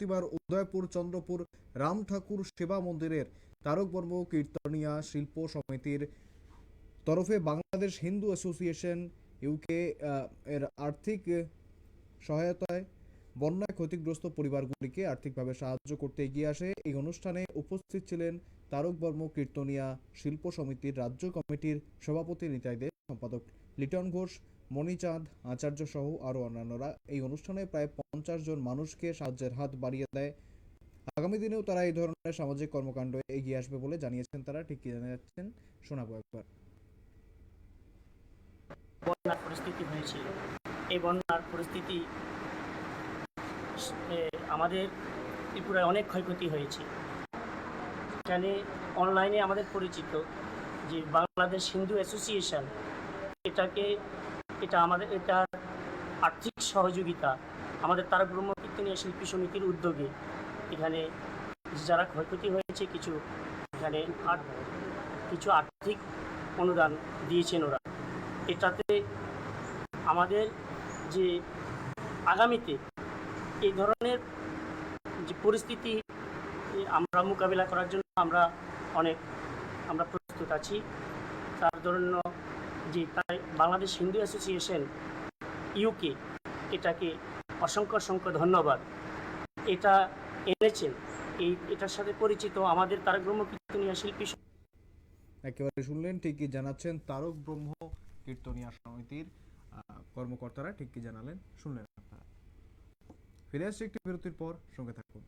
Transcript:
বৃহস্পতিবার উদয়পুর চন্দ্রপুর রাম ঠাকুর সেবা মন্দিরের তারক বর্ম কীর্তনিয়া শিল্প সমিতির তরফে বাংলাদেশ হিন্দু অ্যাসোসিয়েশন ইউকে এর আর্থিক সহায়তায় বন্যায় ক্ষতিগ্রস্ত পরিবারগুলিকে আর্থিকভাবে সাহায্য করতে এগিয়ে আসে। এই অনুষ্ঠানে উপস্থিত ছিলেন তারক বর্ম কীর্তনিয়া শিল্প সমিতির রাজ্য কমিটির সভাপতি নিতাই দে সম্পাদক লিটন ঘোষ মণিচাঁদ আচার্য সহ আরও অন্যান্যরা। এই অনুষ্ঠানে প্রায় পঞ্চাশ জন মানুষকে সাহায্যের হাত বাড়িয়ে দেয়। আগামী দিনেও তারা এই ধরনের সামাজিক কর্মকাণ্ড এগিয়ে আসবে বলে জানিয়েছেন তারা। ঠিক কি জানা যাচ্ছেন শোনাবো একবার। বন্যার পরিস্থিতি হয়েছিল। এই বন্যার পরিস্থিতি আমাদের ত্রিপুরায় অনেক ক্ষয়ক্ষতি হয়েছে। এখানে অনলাইনে আমাদের পরিচিত যে বাংলাদেশ হিন্দু অ্যাসোসিয়েশন এটাকে, এটা আমাদের, এটা আর্থিক সহযোগিতা আমাদের তারক ব্রহ্ম কীর্তনীয় শিল্পী সমিতির উদ্যোগে। এখানে যারা ক্ষয়ক্ষতি হয়েছে, কিছু এখানে কিছু আর্থিক অনুদান দিয়েছেন ওরা। এটাতে আমাদের যে আগামীতে এই ধরনের যে পরিস্থিতি আমরা মোকাবিলা করার জন্য আমরা অনেক, আমরা প্রস্তুত আছি। তার জন্য যে তাই বাংলাদেশ হিন্দু অ্যাসোসিয়েশন ইউকে এটাকে অসংখ্য অসংখ্য ধন্যবাদ। এটা এনেছেন, এই, এটার সাথে পরিচিত আমাদের তারক ব্রহ্ম কীর্তনীয় শিল্পী একেবারে শুনলেন ঠিক কি জানাচ্ছেন তারক ব্রহ্ম কীর্তনিয়া সমিতির কর্মকর্তারা ঠিক কি জানালেন, শুনলেন আপনারা। ফিরে আসছে একটি বিরতির পর, সঙ্গে থাকুন।